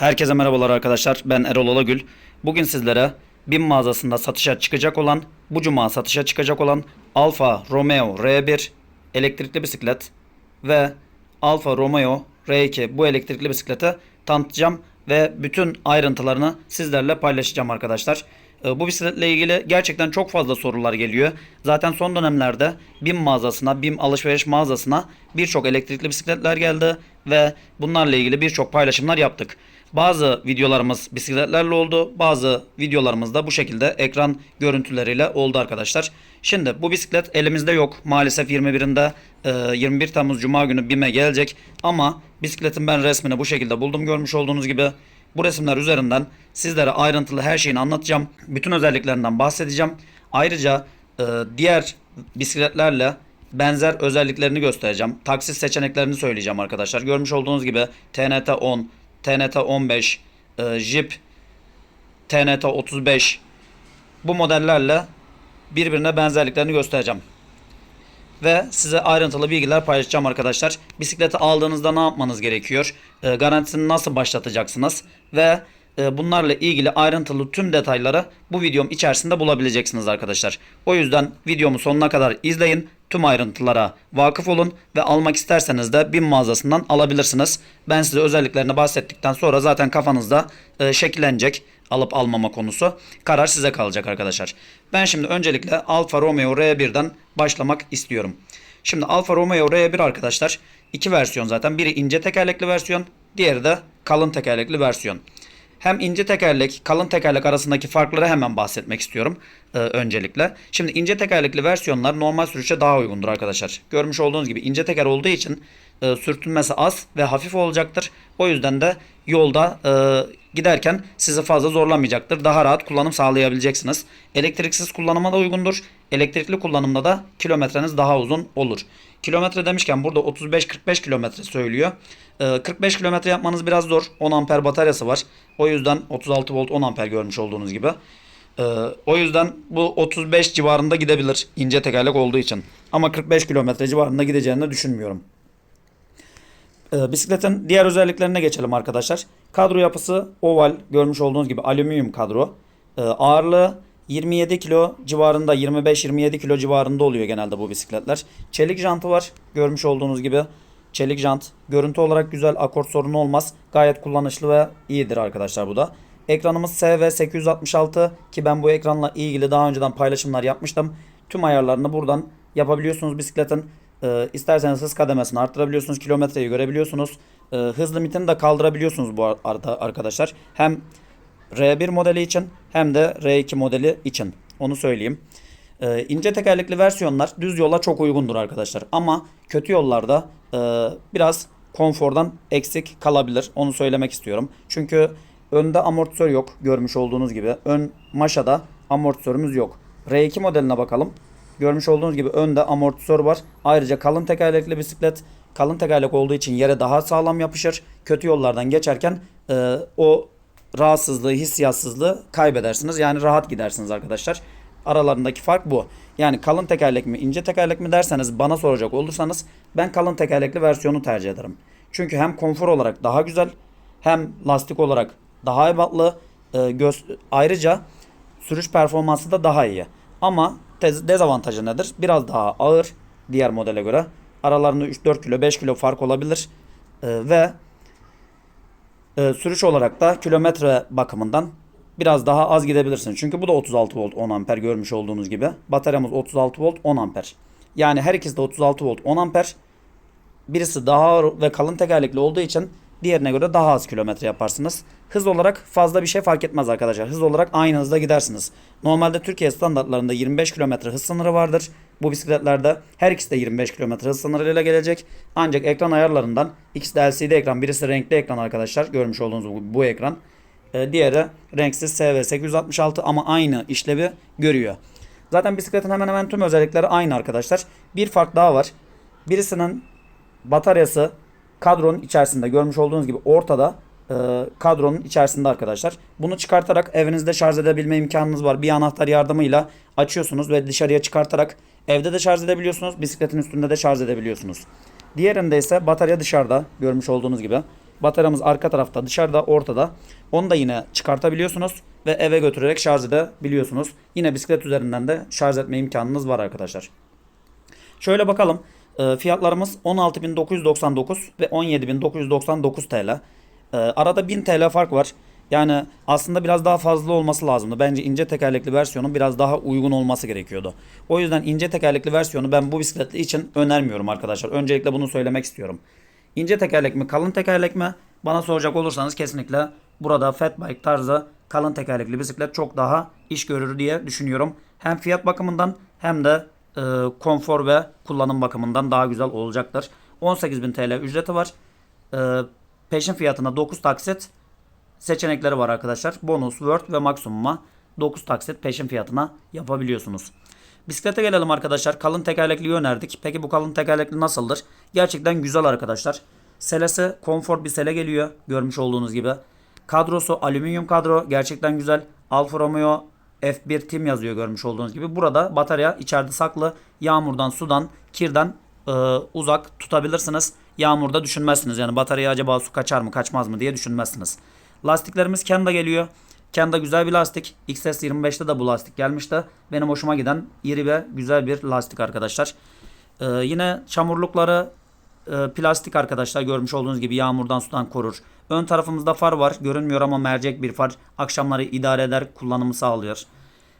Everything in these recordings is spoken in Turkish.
Herkese merhabalar arkadaşlar. Ben Erol Alagül. Bugün sizlere BİM mağazasında satışa çıkacak olan, bu cuma satışa çıkacak olan Alfa Romeo R1 elektrikli bisiklet ve Alfa Romeo R2 bu elektrikli bisikleti tanıtacağım ve bütün ayrıntılarını sizlerle paylaşacağım arkadaşlar. Ee, Bu bisikletle ilgili gerçekten çok fazla sorular geliyor. Zaten son dönemlerde BİM mağazasına, BİM alışveriş mağazasına birçok elektrikli bisikletler geldi ve bunlarla ilgili birçok paylaşımlar yaptık. Bazı videolarımız bisikletlerle oldu. Bazı videolarımız da bu şekilde ekran görüntüleriyle oldu arkadaşlar. Şimdi bu bisiklet elimizde yok. Maalesef 21'inde e, 21 Temmuz Cuma günü BİM'e gelecek. Ama bisikletin ben resmini bu şekilde buldum görmüş olduğunuz gibi. Bu resimler üzerinden sizlere ayrıntılı her şeyini anlatacağım. Bütün özelliklerinden bahsedeceğim. Ayrıca e, diğer bisikletlerle benzer özelliklerini göstereceğim. Taksit seçeneklerini söyleyeceğim arkadaşlar. Görmüş olduğunuz gibi TNT 10, TNT 15, e, Jeep TNT 35 bu modellerle birbirine benzerliklerini göstereceğim. Ve size ayrıntılı bilgiler paylaşacağım arkadaşlar. Bisikleti aldığınızda ne yapmanız gerekiyor? E, garantisini nasıl başlatacaksınız? Ve e, bunlarla ilgili ayrıntılı tüm detayları bu videom içerisinde bulabileceksiniz arkadaşlar. O yüzden videomu sonuna kadar izleyin. Tüm ayrıntılara vakıf olun ve almak isterseniz de BİM mağazasından alabilirsiniz. Ben size özelliklerini bahsettikten sonra zaten kafanızda e, şekillenecek alıp almama konusu. Karar size kalacak arkadaşlar. Ben şimdi öncelikle Alfa Romeo R1'den başlamak istiyorum. Şimdi Alfa Romeo R1 arkadaşlar iki versiyon zaten. Biri ince tekerlekli versiyon, diğeri de kalın tekerlekli versiyon. Hem ince tekerlek, kalın tekerlek arasındaki farkları hemen bahsetmek istiyorum e, öncelikle. Şimdi ince tekerlekli versiyonlar normal sürüşe daha uygundur arkadaşlar. Görmüş olduğunuz gibi ince teker olduğu için e, sürtünmesi az ve hafif olacaktır. O yüzden de yolda e, giderken sizi fazla zorlamayacaktır. Daha rahat kullanım sağlayabileceksiniz. Elektriksiz kullanıma da uygundur. Elektrikli kullanımda da kilometreniz daha uzun olur. Kilometre demişken burada 35-45 kilometre söylüyor. Ee, 45 kilometre yapmanız biraz zor. 10 amper bataryası var. O yüzden 36 volt 10 amper görmüş olduğunuz gibi. Ee, o yüzden bu 35 civarında gidebilir ince tekerlek olduğu için. Ama 45 kilometre civarında gideceğini de düşünmüyorum. Ee, bisikletin diğer özelliklerine geçelim arkadaşlar. Kadro yapısı oval görmüş olduğunuz gibi alüminyum kadro. Ee, ağırlığı 27 kilo civarında 25-27 kilo civarında oluyor genelde bu bisikletler. Çelik jantı var görmüş olduğunuz gibi. Çelik jant. Görüntü olarak güzel akort sorunu olmaz. Gayet kullanışlı ve iyidir arkadaşlar bu da. Ekranımız SV866 ki ben bu ekranla ilgili daha önceden paylaşımlar yapmıştım. Tüm ayarlarını buradan yapabiliyorsunuz bisikletin. Ee, isterseniz hız kademesini arttırabiliyorsunuz. Kilometreyi görebiliyorsunuz. Ee, hız limitini de kaldırabiliyorsunuz bu arada arkadaşlar. Hem R1 modeli için hem de R2 modeli için. Onu söyleyeyim. Ee, ince tekerlekli versiyonlar düz yola çok uygundur arkadaşlar. Ama kötü yollarda e, biraz konfordan eksik kalabilir. Onu söylemek istiyorum. Çünkü önde amortisör yok görmüş olduğunuz gibi. Ön maşada amortisörümüz yok. R2 modeline bakalım. Görmüş olduğunuz gibi önde amortisör var. Ayrıca kalın tekerlekli bisiklet kalın tekerlek olduğu için yere daha sağlam yapışır. Kötü yollardan geçerken e, o rahatsızlığı, hissiyatsızlığı kaybedersiniz. Yani rahat gidersiniz arkadaşlar. Aralarındaki fark bu. Yani kalın tekerlek mi, ince tekerlek mi derseniz bana soracak olursanız ben kalın tekerlekli versiyonu tercih ederim. Çünkü hem konfor olarak daha güzel hem lastik olarak daha ebatlı e, göz, ayrıca sürüş performansı da daha iyi. Ama dezavantajı nedir? Biraz daha ağır diğer modele göre. Aralarında 3-4 kilo 5 kilo fark olabilir. E, ve e, sürüş olarak da kilometre bakımından biraz daha az gidebilirsiniz. Çünkü bu da 36 volt 10 amper görmüş olduğunuz gibi. Bataryamız 36 volt 10 amper. Yani her ikisi de 36 volt 10 amper. Birisi daha ağır ve kalın tekerlekli olduğu için diğerine göre daha az kilometre yaparsınız. Hız olarak fazla bir şey fark etmez arkadaşlar. Hız olarak aynı hızda gidersiniz. Normalde Türkiye standartlarında 25 kilometre hız sınırı vardır. Bu bisikletlerde her ikisi de 25 kilometre hız sınırıyla gelecek. Ancak ekran ayarlarından ikisi de LCD ekran, birisi renkli ekran arkadaşlar. Görmüş olduğunuz bu, bu ekran. Ee, diğeri renksiz SV866 ama aynı işlevi görüyor. Zaten bisikletin hemen hemen tüm özellikleri aynı arkadaşlar. Bir fark daha var. Birisinin bataryası kadronun içerisinde görmüş olduğunuz gibi ortada e, kadronun içerisinde arkadaşlar. Bunu çıkartarak evinizde şarj edebilme imkanınız var. Bir anahtar yardımıyla açıyorsunuz ve dışarıya çıkartarak evde de şarj edebiliyorsunuz. Bisikletin üstünde de şarj edebiliyorsunuz. Diğerinde ise batarya dışarıda görmüş olduğunuz gibi. Bataryamız arka tarafta, dışarıda, ortada. Onu da yine çıkartabiliyorsunuz ve eve götürerek şarj edebiliyorsunuz. Yine bisiklet üzerinden de şarj etme imkanınız var arkadaşlar. Şöyle bakalım. E, fiyatlarımız 16.999 ve 17.999 TL. E, arada 1000 TL fark var. Yani aslında biraz daha fazla olması lazımdı. Bence ince tekerlekli versiyonun biraz daha uygun olması gerekiyordu. O yüzden ince tekerlekli versiyonu ben bu bisikletli için önermiyorum arkadaşlar. Öncelikle bunu söylemek istiyorum. İnce tekerlek mi kalın tekerlek mi? Bana soracak olursanız kesinlikle burada fat bike tarzı kalın tekerlekli bisiklet çok daha iş görür diye düşünüyorum. Hem fiyat bakımından hem de e, konfor ve kullanım bakımından daha güzel olacaktır. 18.000 TL ücreti var. E, peşin fiyatına 9 taksit seçenekleri var arkadaşlar. Bonus, Word ve maksimuma 9 taksit peşin fiyatına yapabiliyorsunuz. Bisiklete gelelim arkadaşlar. Kalın tekerlekliyi önerdik. Peki bu kalın tekerlekli nasıldır? Gerçekten güzel arkadaşlar. Selesi konfor bir sele geliyor. Görmüş olduğunuz gibi. Kadrosu alüminyum kadro. Gerçekten güzel. Alfa Romeo F1 Team yazıyor görmüş olduğunuz gibi. Burada batarya içeride saklı. Yağmurdan, sudan, kirden e, uzak tutabilirsiniz. Yağmurda düşünmezsiniz. Yani bataryaya acaba su kaçar mı kaçmaz mı diye düşünmezsiniz. Lastiklerimiz Kenda geliyor. Kenda güzel bir lastik. XS25'te de bu lastik gelmişti. Benim hoşuma giden iri ve güzel bir lastik arkadaşlar. Ee, yine çamurlukları e, plastik arkadaşlar görmüş olduğunuz gibi yağmurdan sudan korur. Ön tarafımızda far var. Görünmüyor ama mercek bir far. Akşamları idare eder kullanımı sağlıyor.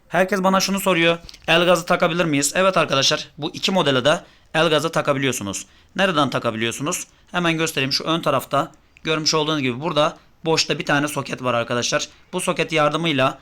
Herkes bana şunu soruyor. El gazı takabilir miyiz? Evet arkadaşlar bu iki modele de el gazı takabiliyorsunuz. Nereden takabiliyorsunuz? Hemen göstereyim. Şu ön tarafta görmüş olduğunuz gibi burada boşta bir tane soket var arkadaşlar. Bu soket yardımıyla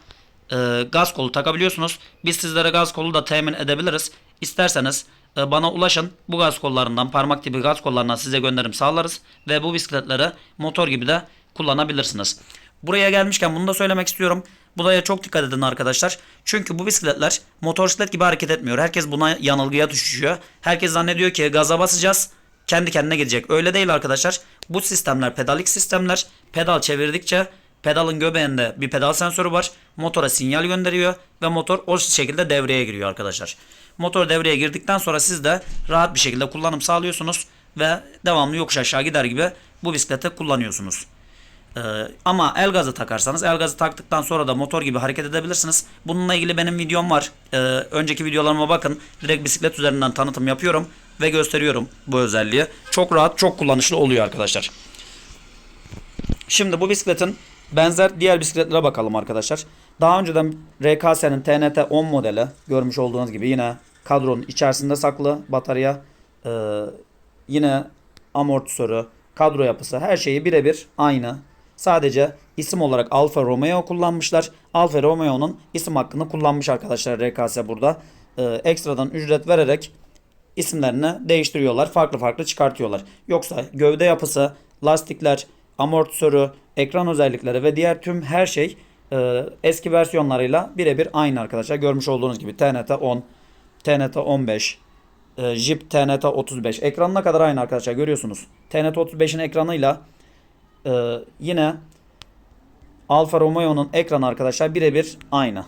e, gaz kolu takabiliyorsunuz. Biz sizlere gaz kolu da temin edebiliriz. İsterseniz bana ulaşın. Bu gaz kollarından parmak tipi gaz kollarından size gönderim sağlarız. Ve bu bisikletleri motor gibi de kullanabilirsiniz. Buraya gelmişken bunu da söylemek istiyorum. Buraya çok dikkat edin arkadaşlar. Çünkü bu bisikletler motosiklet gibi hareket etmiyor. Herkes buna yanılgıya düşüyor. Herkes zannediyor ki gaza basacağız kendi kendine gidecek. Öyle değil arkadaşlar. Bu sistemler pedalik sistemler. Pedal çevirdikçe pedalın göbeğinde bir pedal sensörü var. Motora sinyal gönderiyor ve motor o şekilde devreye giriyor arkadaşlar. Motor devreye girdikten sonra siz de rahat bir şekilde kullanım sağlıyorsunuz ve devamlı yokuş aşağı gider gibi bu bisikleti kullanıyorsunuz. Ee, ama el gazı takarsanız el gazı taktıktan sonra da motor gibi hareket edebilirsiniz. Bununla ilgili benim videom var. Ee, önceki videolarıma bakın. Direkt bisiklet üzerinden tanıtım yapıyorum ve gösteriyorum bu özelliği. Çok rahat, çok kullanışlı oluyor arkadaşlar. Şimdi bu bisikletin benzer diğer bisikletlere bakalım arkadaşlar. Daha önceden RKS'nin TNT 10 modeli görmüş olduğunuz gibi yine kadronun içerisinde saklı batarya. Ee, yine amortisörü, kadro yapısı her şeyi birebir aynı. Sadece isim olarak Alfa Romeo kullanmışlar. Alfa Romeo'nun isim hakkını kullanmış arkadaşlar RKS burada. Ee, ekstradan ücret vererek isimlerini değiştiriyorlar. Farklı farklı çıkartıyorlar. Yoksa gövde yapısı, lastikler, amortisörü, ekran özellikleri ve diğer tüm her şey e, eski versiyonlarıyla birebir aynı arkadaşlar. Görmüş olduğunuz gibi TNT 10, TNT 15, e, Jeep TNT 35. Ekranına kadar aynı arkadaşlar görüyorsunuz. TNT 35'in ekranıyla e, yine Alfa Romeo'nun ekranı arkadaşlar birebir aynı.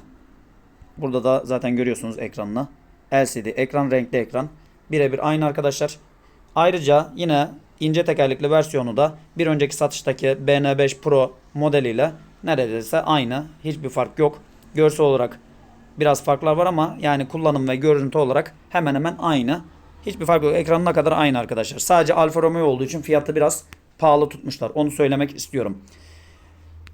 Burada da zaten görüyorsunuz ekranını. LCD ekran renkli ekran. Birebir aynı arkadaşlar. Ayrıca yine ince tekerlekli versiyonu da bir önceki satıştaki BN5 Pro modeliyle neredeyse aynı. Hiçbir fark yok. Görsel olarak biraz farklar var ama yani kullanım ve görüntü olarak hemen hemen aynı. Hiçbir fark yok. Ekranına kadar aynı arkadaşlar. Sadece Alfa Romeo olduğu için fiyatı biraz pahalı tutmuşlar. Onu söylemek istiyorum.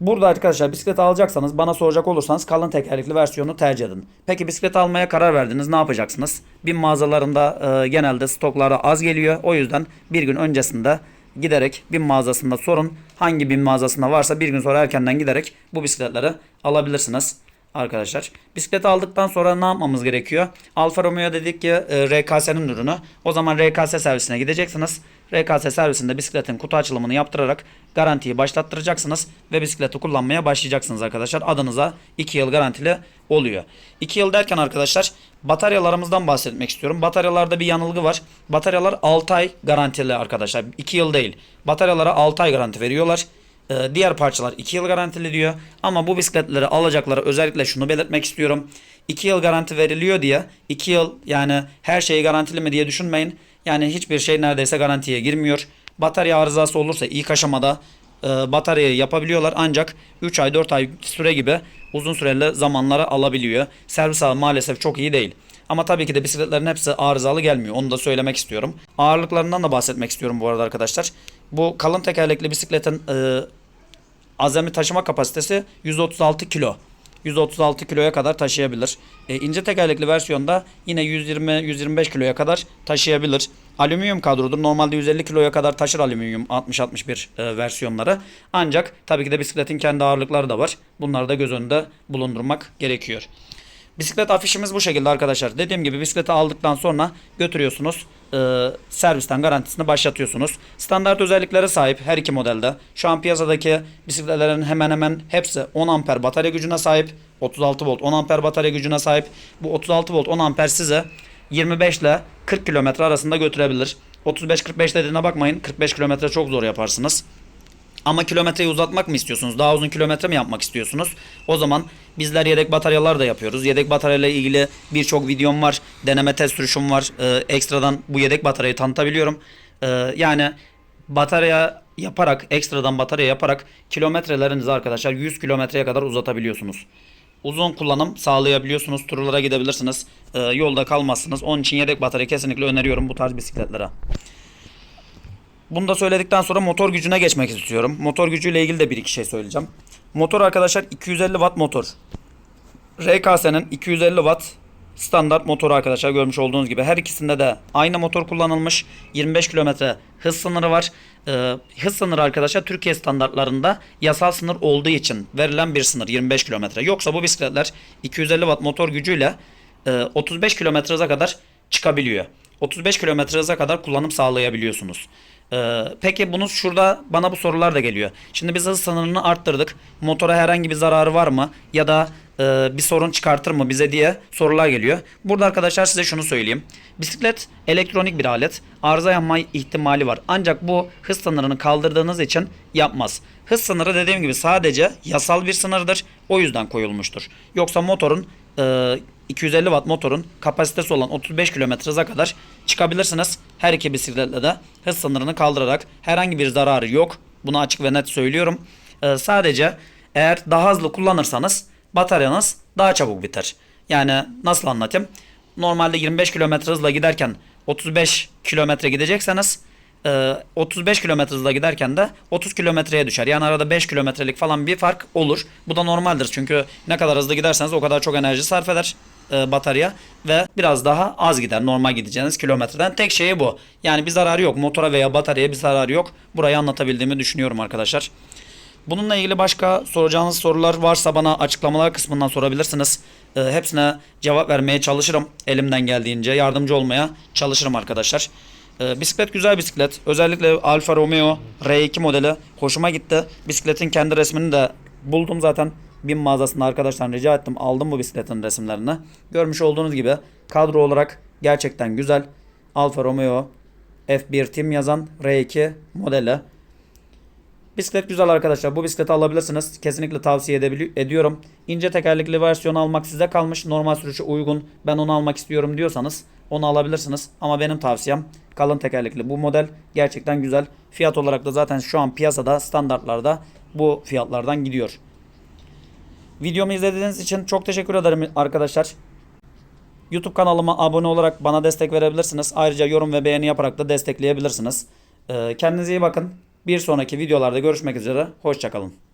Burada arkadaşlar bisiklet alacaksanız bana soracak olursanız kalın tekerlekli versiyonu tercih edin. Peki bisiklet almaya karar verdiniz ne yapacaksınız? Bin mağazalarında e, genelde stoklarda az geliyor. O yüzden bir gün öncesinde giderek bin mağazasında sorun. Hangi bin mağazasında varsa bir gün sonra erkenden giderek bu bisikletleri alabilirsiniz arkadaşlar. Bisikleti aldıktan sonra ne yapmamız gerekiyor? Alfa Romeo dedik ki e, RKS'nin ürünü. O zaman RKS servisine gideceksiniz. RKS servisinde bisikletin kutu açılımını yaptırarak garantiyi başlattıracaksınız ve bisikleti kullanmaya başlayacaksınız arkadaşlar. Adınıza 2 yıl garantili oluyor. 2 yıl derken arkadaşlar bataryalarımızdan bahsetmek istiyorum. Bataryalarda bir yanılgı var. Bataryalar 6 ay garantili arkadaşlar. 2 yıl değil. Bataryalara 6 ay garanti veriyorlar. Ee, diğer parçalar 2 yıl garantili diyor. Ama bu bisikletleri alacakları özellikle şunu belirtmek istiyorum. 2 yıl garanti veriliyor diye 2 yıl yani her şey garantili mi diye düşünmeyin. Yani hiçbir şey neredeyse garantiye girmiyor. Batarya arızası olursa ilk aşamada e, bataryayı yapabiliyorlar ancak 3 ay 4 ay süre gibi uzun süreli zamanlara alabiliyor. Servis ağı maalesef çok iyi değil. Ama tabii ki de bisikletlerin hepsi arızalı gelmiyor. Onu da söylemek istiyorum. Ağırlıklarından da bahsetmek istiyorum bu arada arkadaşlar. Bu kalın tekerlekli bisikletin e, azami taşıma kapasitesi 136 kilo. 136 kiloya kadar taşıyabilir. E, ince tekerlekli versiyonda yine 120-125 kiloya kadar taşıyabilir. Alüminyum kadrodur. Normalde 150 kiloya kadar taşır alüminyum 60-61 e, versiyonları. Ancak tabii ki de bisikletin kendi ağırlıkları da var. Bunları da göz önünde bulundurmak gerekiyor. Bisiklet afişimiz bu şekilde arkadaşlar. Dediğim gibi bisikleti aldıktan sonra götürüyorsunuz. Ee, servisten garantisini başlatıyorsunuz. Standart özelliklere sahip her iki modelde. Şu an piyasadaki bisikletlerin hemen hemen hepsi 10 amper batarya gücüne sahip. 36 volt 10 amper batarya gücüne sahip. Bu 36 volt 10 amper size 25 ile 40 kilometre arasında götürebilir. 35-45 dediğine bakmayın. 45 kilometre çok zor yaparsınız. Ama kilometreyi uzatmak mı istiyorsunuz? Daha uzun kilometre mi yapmak istiyorsunuz? O zaman bizler yedek bataryalar da yapıyoruz. Yedek bataryayla ilgili birçok videom var. Deneme test sürüşüm var. Ee, ekstradan bu yedek bataryayı tanıtabiliyorum. Ee, yani batarya yaparak, ekstradan batarya yaparak kilometrelerinizi arkadaşlar 100 kilometreye kadar uzatabiliyorsunuz. Uzun kullanım sağlayabiliyorsunuz. Turlara gidebilirsiniz. Ee, yolda kalmazsınız. Onun için yedek batarya kesinlikle öneriyorum bu tarz bisikletlere. Bunu da söyledikten sonra motor gücüne geçmek istiyorum. Motor gücüyle ilgili de bir iki şey söyleyeceğim. Motor arkadaşlar 250 watt motor. RKS'nin 250 watt standart motoru arkadaşlar görmüş olduğunuz gibi. Her ikisinde de aynı motor kullanılmış. 25 kilometre hız sınırı var. Ee, hız sınırı arkadaşlar Türkiye standartlarında yasal sınır olduğu için verilen bir sınır 25 kilometre. Yoksa bu bisikletler 250 watt motor gücüyle e, 35 kilometre hıza kadar çıkabiliyor. 35 kilometre hıza kadar kullanım sağlayabiliyorsunuz. Ee, peki bunu şurada bana bu sorular da geliyor. Şimdi biz hız sınırını arttırdık. Motora herhangi bir zararı var mı? Ya da e, bir sorun çıkartır mı bize diye sorular geliyor. Burada arkadaşlar size şunu söyleyeyim. Bisiklet elektronik bir alet. Arıza yapma ihtimali var. Ancak bu hız sınırını kaldırdığınız için yapmaz. Hız sınırı dediğim gibi sadece yasal bir sınırdır. O yüzden koyulmuştur. Yoksa motorun e, 250 watt motorun kapasitesi olan 35 km hıza kadar çıkabilirsiniz. Her iki bisikletle de hız sınırını kaldırarak herhangi bir zararı yok. Bunu açık ve net söylüyorum. Ee, sadece eğer daha hızlı kullanırsanız bataryanız daha çabuk biter. Yani nasıl anlatayım? Normalde 25 km hızla giderken 35 km gidecekseniz e, 35 km hızla giderken de 30 kilometreye düşer. Yani arada 5 kilometrelik falan bir fark olur. Bu da normaldir çünkü ne kadar hızlı giderseniz o kadar çok enerji sarf eder e, batarya ve biraz daha az gider normal gideceğiniz kilometreden. Tek şeyi bu. Yani bir zararı yok. Motora veya bataryaya bir zararı yok. Burayı anlatabildiğimi düşünüyorum arkadaşlar. Bununla ilgili başka soracağınız sorular varsa bana açıklamalar kısmından sorabilirsiniz. E, hepsine cevap vermeye çalışırım elimden geldiğince. Yardımcı olmaya çalışırım arkadaşlar. E, bisiklet güzel bisiklet. Özellikle Alfa Romeo R2 modeli hoşuma gitti. Bisikletin kendi resmini de buldum zaten. Bin mağazasında arkadaşlar rica ettim. Aldım bu bisikletin resimlerini. Görmüş olduğunuz gibi kadro olarak gerçekten güzel. Alfa Romeo F1 Team yazan R2 modeli. Bisiklet güzel arkadaşlar. Bu bisikleti alabilirsiniz. Kesinlikle tavsiye ediyorum. İnce tekerlekli versiyonu almak size kalmış. Normal sürüşe uygun. Ben onu almak istiyorum diyorsanız onu alabilirsiniz. Ama benim tavsiyem kalın tekerlekli. Bu model gerçekten güzel. Fiyat olarak da zaten şu an piyasada standartlarda bu fiyatlardan gidiyor. Videomu izlediğiniz için çok teşekkür ederim arkadaşlar. YouTube kanalıma abone olarak bana destek verebilirsiniz. Ayrıca yorum ve beğeni yaparak da destekleyebilirsiniz. Ee, Kendinize iyi bakın. Bir sonraki videolarda görüşmek üzere. Hoşçakalın.